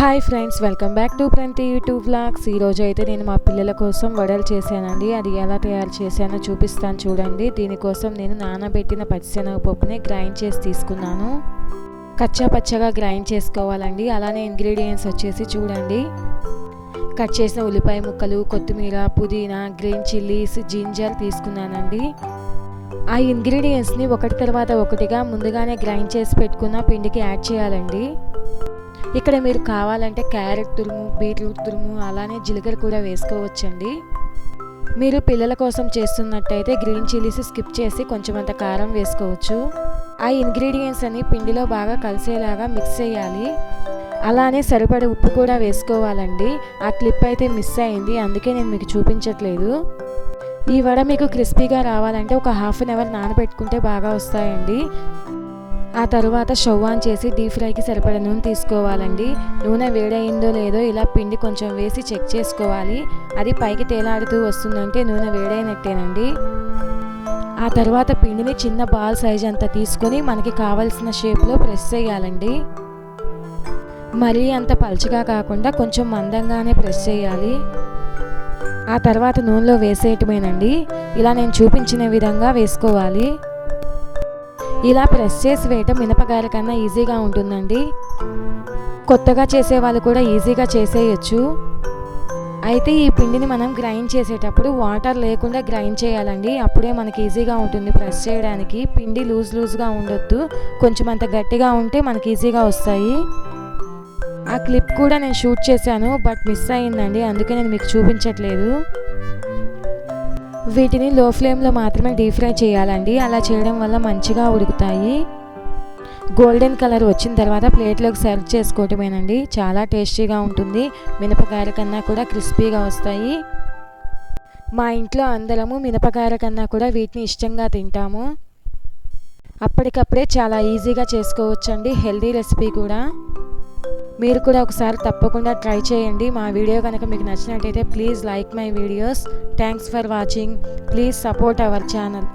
Hi friends welcome back to ప్రంతి YouTube blogs ఈరోజు అయితే నేను మా పిల్లల కోసం వడలు చేశానండి. అది ఎలా తయారు చేశానో చూపిస్తాను చూడండి. దీనికోసం నేను నానబెట్టిన పచ్చిశనగపప్పుని గ్రైండ్ చేసి తీసుకున్నాను. కచ్చా పచ్చగా గ్రైండ్ చేసుకోవాలండి. అలానే ఇంగ్రీడియంట్స్ వచ్చేసి చూడండి. కట్ చేసిన ఉల్లిపాయ ముక్కలు కొత్తిమీర పుదీనా గ్రీన్ చిల్లీస్ జింజర్ తీసుకున్నానండి. ఆ ఇంగ్రీడియంట్స్ని ఒకటి తర్వాత ఒకటిగా ముందుగానే గ్రైండ్ చేసి పెట్టుకున్న పిండికి యాడ్ చేయాలండి. ఇక్కడ మీరు కావాలంటే క్యారెట్ తురుము బీట్రూట్ తురుము అలానే జీలకర్ర కూడా వేసుకోవచ్చండి. మీరు పిల్లల కోసం చేస్తున్నట్టయితే గ్రీన్ చిల్లీస్ స్కిప్ చేసి కొంచెం అంత కారం వేసుకోవచ్చు. ఆ ఇంగ్రీడియంట్స్ అన్ని పిండిలో బాగా కలిసేలాగా మిక్స్ చేయాలి. అలానే సరిపడే ఉప్పు కూడా వేసుకోవాలండి. ఆ క్లిప్ అయితే మిస్ అయింది అందుకే నేను మీకు చూపించట్లేదు. ఈ వడ మీకు క్రిస్పీగా రావాలంటే ఒక హాఫ్ అన్ అవర్ నానబెట్టుకుంటే బాగా వస్తాయండి. ఆ తర్వాత షవ్ ఆన్ చేసి డీప్ ఫ్రైకి సరిపడా నూనె తీసుకోవాలండి. నూనె వేడయిందో లేదో ఇలా పిండి కొంచెం వేసి చెక్ చేసుకోవాలి. అది పైకి తేలాడుతూ వస్తుందంటే నూనె వేడైనట్టేనండి. ఆ తర్వాత పిండిని చిన్న బాల్ సైజ్ అంతా తీసుకొని మనకి కావలసిన షేప్లో ప్రెస్ చేయాలండి. మరీ అంత పలుచగా కాకుండా కొంచెం మందంగానే ప్రెస్ చేయాలి. ఆ తర్వాత నూనెలో వేసేయటమేనండి. ఇలా నేను చూపించిన విధంగా వేసుకోవాలి. ఇలా ప్రెస్ చేసి వేయటం మినపగాయల కన్నా ఈజీగా ఉంటుందండి. కొత్తగా చేసే వాళ్ళు కూడా ఈజీగా చేసేయచ్చు. అయితే ఈ పిండిని మనం గ్రైండ్ చేసేటప్పుడు వాటర్ లేకుండా గ్రైండ్ చేయాలండి. అప్పుడే మనకి ఈజీగా ఉంటుంది ప్రెస్ చేయడానికి. పిండి లూజ్ లూజ్గా ఉండొద్దు. కొంచెం అంత గట్టిగా ఉంటే మనకి ఈజీగా వస్తాయి. ఆ క్లిప్ కూడా నేను షూట్ చేశాను బట్ మిస్ అయిందండి అందుకే నేను మీకు చూపించట్లేదు. వీటిని లో ఫ్లేమ్లో మాత్రమే డీప్ ఫ్రై చేయాలండి. అలా చేయడం వల్ల మంచిగా ఉడుకుతాయి. గోల్డెన్ కలర్ వచ్చిన తర్వాత ప్లేట్లోకి సర్వ్ చేసుకోవటమేనండి. చాలా టేస్టీగా ఉంటుంది. మినపకాయల కన్నా కూడా క్రిస్పీగా వస్తాయి. మా ఇంట్లో అందరము మినపకాయల కన్నా కూడా వీటిని ఇష్టంగా తింటాము. అప్పటికప్పుడే చాలా ఈజీగా చేసుకోవచ్చండి. హెల్దీ రెసిపీ కూడా. మీరు కూడా ఒకసారి తప్పకుండా ట్రై చేయండి. మా వీడియో కనుక మీకు నచ్చినట్టయితే please like my videos. Thanks for watching please support our channel